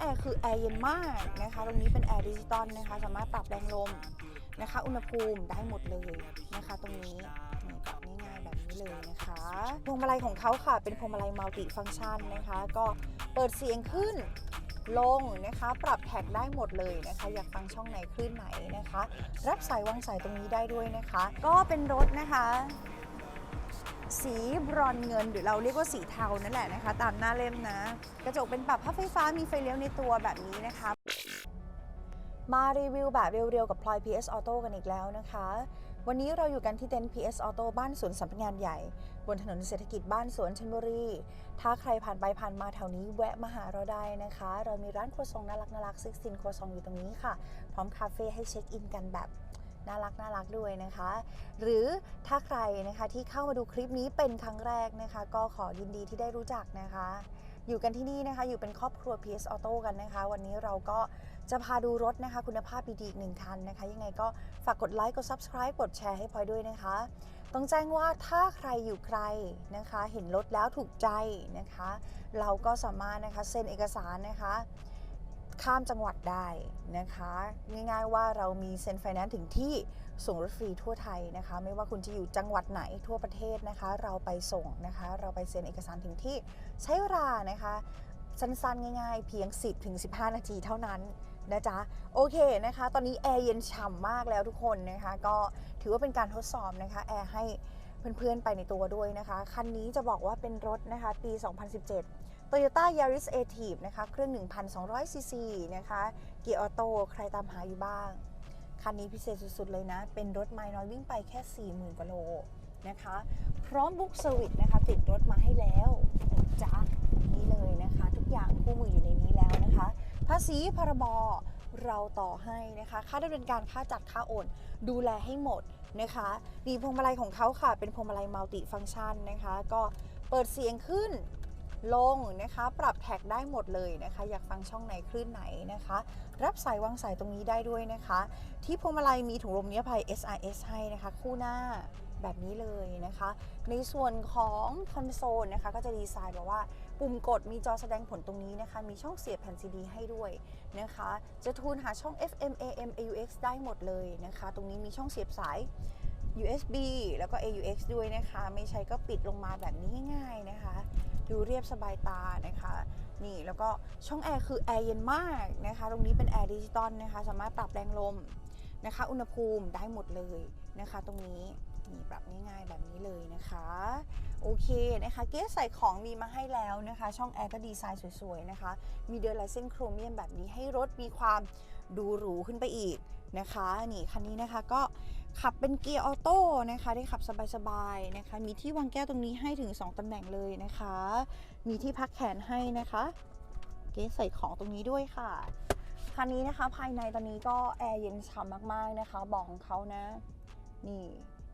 แอร์คือแอร์เย็นมากนะคะ ตรงนี้เป็นแอร์ดิจิตอลนะคะ สามารถปรับแรงลมนะคะ อุณหภูมิได้หมดเลยนะคะ ตรงนี้นี่ปรับง่ายๆแบบนี้เลยนะคะพวงมาลัยของเขาค่ะ เป็นพวงมาลัยมัลติฟังก์ชันนะคะ ก็เปิดเสียงขึ้นลงนะคะ ปรับแท็กได้หมดเลยนะคะ อยากฟังช่องไหนคลื่นไหนนะคะ รับสายวางสายตรงนี้ได้ด้วยนะคะ ก็เป็นรถนะคะ สีบรอนเงินหรือเราเรียกว่าสีเทานั่นแหละนะคะ ตามหน้าเล่มนะ กระจกเป็นปรับพับไฟฟ้ามีไฟเลี้ยวในตัวแบบนี้นะคะมารีวิวแบบเร็วๆ กับพลอย PS Auto กันอีกแล้วนะคะ วันนี้เราอยู่กันที่เต็นท์ PS Auto บ้านสวนสำนักงานใหญ่ บนถนนเศรษฐกิจบ้านสวนชลบุรี ถ้าใครผ่านไปผ่านมาแถวนี้แวะมาหาเราได้นะคะ เรามีร้านครัวซองน่ารักน่ารักซิกซินครัวซองอยู่ตรงนี้ค่ะ พร้อมคาเฟ่ให้เช็คอินกันแบบ น่ารักน่ารักด้วยนะคะ หรือถ้าใครนะคะที่เข้ามาดูคลิปนี้เป็นครั้งแรกนะคะ ก็ขอยินดีที่ได้รู้จักนะคะ อยู่กันที่นี่นะคะอยู่เป็นครอบครัว PS Auto กันนะคะ วันนี้เราก็จะพาดูรถนะคะ คุณภาพดีๆอีกหนึ่งคันนะคะ ยังไงก็ฝากกดไลค์กด Subscribe กดแชร์ให้พลอยด้วยนะคะ ต้องแจ้งว่าถ้าใครอยู่ใครนะคะ เห็นรถแล้วถูกใจนะคะ เราก็สามารถนะคะเซ็นเอกสารนะคะ ข้ามจังหวัดได้นะคะ ง่ายๆว่าเรามีเซ็นไฟแนนซ์ถึงที่ส่งรถฟรีทั่วไทยนะคะ ไม่ว่าคุณจะอยู่จังหวัดไหนทั่วประเทศนะคะ เราไปส่งนะคะ เราไปเซ็นเอกสารถึงที่ใช้เวลานะคะ สั้นๆ ง่ายๆ เพียง 10ถึง15 นาทีเท่านั้นนะจ๊ะโอเคนะคะ ตอนนี้แอร์เย็นฉ่ำมากแล้วทุกคนนะคะ ก็ถือว่าเป็นการทดสอบนะคะแอร์ให้เพื่อนๆไปในตัวด้วยนะคะ คันนี้จะบอกว่าเป็นรถนะคะ ปี 2017 Toyota Yaris a t i v นะคะ เครื่อง 1,200 ซีซีนะคะเกียร์ออโต้ใครตามหาอยู่บ้าง คันนี้พิเศษสุดๆเลยนะ เป็นรถไมล์น้อยวิ่งไปแค่ 40,000กว่าโลนะคะ พร้อมบุ๊กเซอร์วิสนะคะ ติดรถมาให้แล้วจ๊ะนี่เลยนะคะ ทุกอย่างคู่มืออยู่ในนี้แล้วนะคะ ภาษีพรบเราต่อให้นะคะ ค่าดำเนินการค่าจัดค่าโอน ดูแลให้หมดนะคะนี่พวงมาลัยของเขาค่ะ เป็นพวงมาลัยมัลติฟังก์ชันนะคะ ก็เปิดเสียงขึ้น ลงนะคะ ปรับแท็กได้หมดเลยนะคะ อยากฟังช่องไหนคลื่นไหนนะคะ รับสายวางสายตรงนี้ได้ด้วยนะคะ ที่พวงมาลัยมีถุงลมนิรภัย SRS ให้นะคะ คู่หน้าแบบนี้เลยนะคะ ในส่วนของคอนโซลนะคะ ก็จะดีไซน์แบบว่าปุ่มกดมีจอแสดงผลตรงนี้นะคะ มีช่องเสียบแผ่นซีดีให้ด้วยนะคะ จะทูนหาช่อง FM AM AUX ได้หมดเลยนะคะ ตรงนี้มีช่องเสียบสาย USB แล้วก็ AUX ด้วยนะคะ ไม่ใช้ก็ปิดลงมาแบบนี้ง่ายๆนะคะ ดูเรียบสบายตานะคะ นี่แล้วก็ช่องแอร์คือแอร์เย็นมากนะคะ ตรงนี้เป็นแอร์ดิจิตอลนะคะ สามารถปรับแรงลมนะคะ อุณหภูมิได้หมดเลยนะคะ ตรงนี้ นี่ปรับง่ายๆแบบนี้เลยนะคะโอเคนะคะเกสใส่ของมีมาให้แล้วนะคะ ช่องแอร์ก็ดีไซน์สวยๆนะคะ มีเดอร์ไลเซนโครเมียมแบบนี้ให้รถมีความดูหรูขึ้นไปอีกนะคะนี่คันนี้นะคะก็ขับเป็นเกียร์ออโต้นะคะ ได้ขับสบายๆนะคะ มีที่วางแก้วตรงนี้ให้ถึง 2ตำแหน่งเลยนะคะ มีที่พักแขนให้นะคะ เกสใส่ของตรงนี้ด้วยค่ะคันนี้นะคะภายในตอนนี้ก็แอร์เย็นฉ่ำมากๆนะคะบาะของเขานะนี่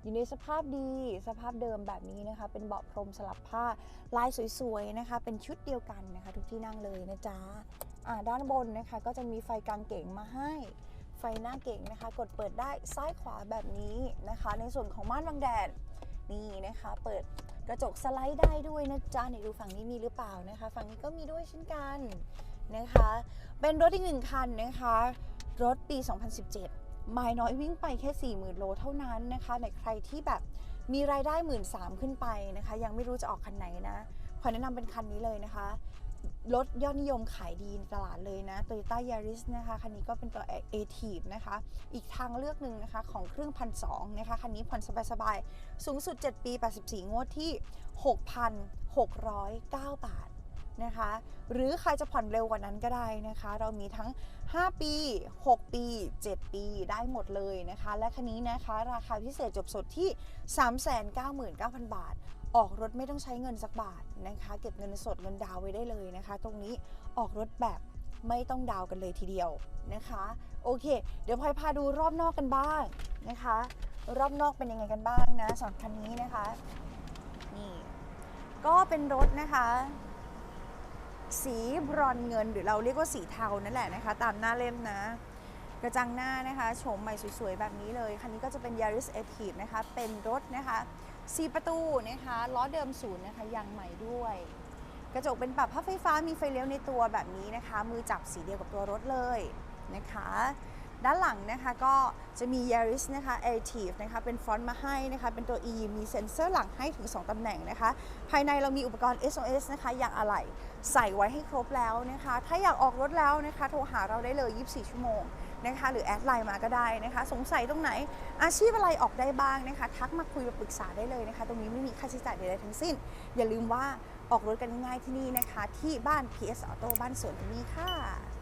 อยู่ในสภาพดีสภาพเดิมแบบนี้นะคะ เป็นเบาะพรมสลับผ้าลายสวยๆนะคะ เป็นชุดเดียวกันนะคะ ทุกที่นั่งเลยนะจ๊ะด้านบนนะคะ ก็จะมีไฟกลางเก๋งมาให้ ไฟหน้าเก๋งนะคะ กดเปิดได้ซ้ายขวาแบบนี้นะคะ ในส่วนของม่านบังแดดนี่นะคะ เปิดกระจกสไลด์ได้ด้วยนะจ๊ะไหนดูฝั่งนี้มีหรือเปล่านะคะ ฝั่งนี้ก็มีด้วยเช่นกันนะคะ เป็นรถอีกหนึ่งคันนะคะ รถปี 2017 ไมล์น้อยวิ่งไปแค่ 40,000 โลเท่านั้นนะคะในใครที่แบบมีรายได้1 3ื่นสามขึ้นไปนะคะ ยังไม่รู้จะออกคันไหนนะ ขอแนะนำเป็นคันนี้เลยนะคะ รถยอดนิยมขายดีในตลาดเลยนะ Toyota Yaris นะคะ คันนี้ก็เป็นตัว a t i v นะคะ อีกทางเลือกหนึ่งนะคะ ของเครื่องพันสองนะคะ คันนี้ผ่อนสบายๆ สูงสุด 7 ปี 84 งวดที่ 6,609 บาท นะคะ หรือใครจะผ่อนเร็วกว่านั้นก็ได้นะคะ เรามีทั้ง 5 ปี 6 ปี 7 ปีได้หมดเลยนะคะ และคันนี้นะคะราคาพิเศษจบสดที่ 399,000 บาท ออกรถไม่ต้องใช้เงินสักบาทนะคะ เก็บเงินสดเงินดาวไว้ได้เลยนะคะ ตรงนี้ออกรถแบบไม่ต้องดาวกันเลยทีเดียวนะคะ โอเค เดี๋ยวพลอยพาดูรอบนอกกันบ้างนะคะ รอบนอกเป็นยังไงกันบ้างนะสำหรับคันนี้นะคะ นี่ ก็เป็นรถนะคะ สีบรอนเงินหรือเราเรียกว่าสีเทานั่นแหละนะคะ ตามหน้าเล่มนะ กระจังหน้านะคะโฉมใหม่สวยๆ แบบนี้เลย คันนี้ก็จะเป็น Yaris a t i v นะคะ เป็นรถนะคะสีประตูนะคะล้อเดิมศูนย์นะคะยางใหม่ด้วย กระจกเป็นปรับผ้าไฟฟ้ามีไฟเลี้ยวในตัวแบบนี้นะคะ มือจับสีเดียวกับตัวรถเลยนะคะ ด้านหลังนะคะก็จะมี Yaris นะคะ Active นะคะเป็นฟอนต์มาให้นะคะเป็นตัว E มีเซ็นเซอร์หลังให้ถึง 2 ตำแหน่งนะคะ ภายในเรามีอุปกรณ์ SOS นะคะอย่างอะไหล่ใส่ไว้ให้ครบแล้วนะคะ ถ้าอยากออกรถแล้วนะคะ โทรหาเราได้เลย 24 ชั่วโมงนะคะหรือแอดไลน์มาก็ได้นะคะ สงสัยตรงไหนอาชีพอะไรออกได้บ้างนะคะ ทักมาคุยมาปรึกษาได้เลยนะคะ ตรงนี้ไม่มีค่าใช้จ่ายใดๆทั้งสิ้น อย่าลืมว่าออกรถกันง่ายๆที่นี่นะคะ ที่บ้าน PS Auto บ้านสวนตรงนี้ค่ะ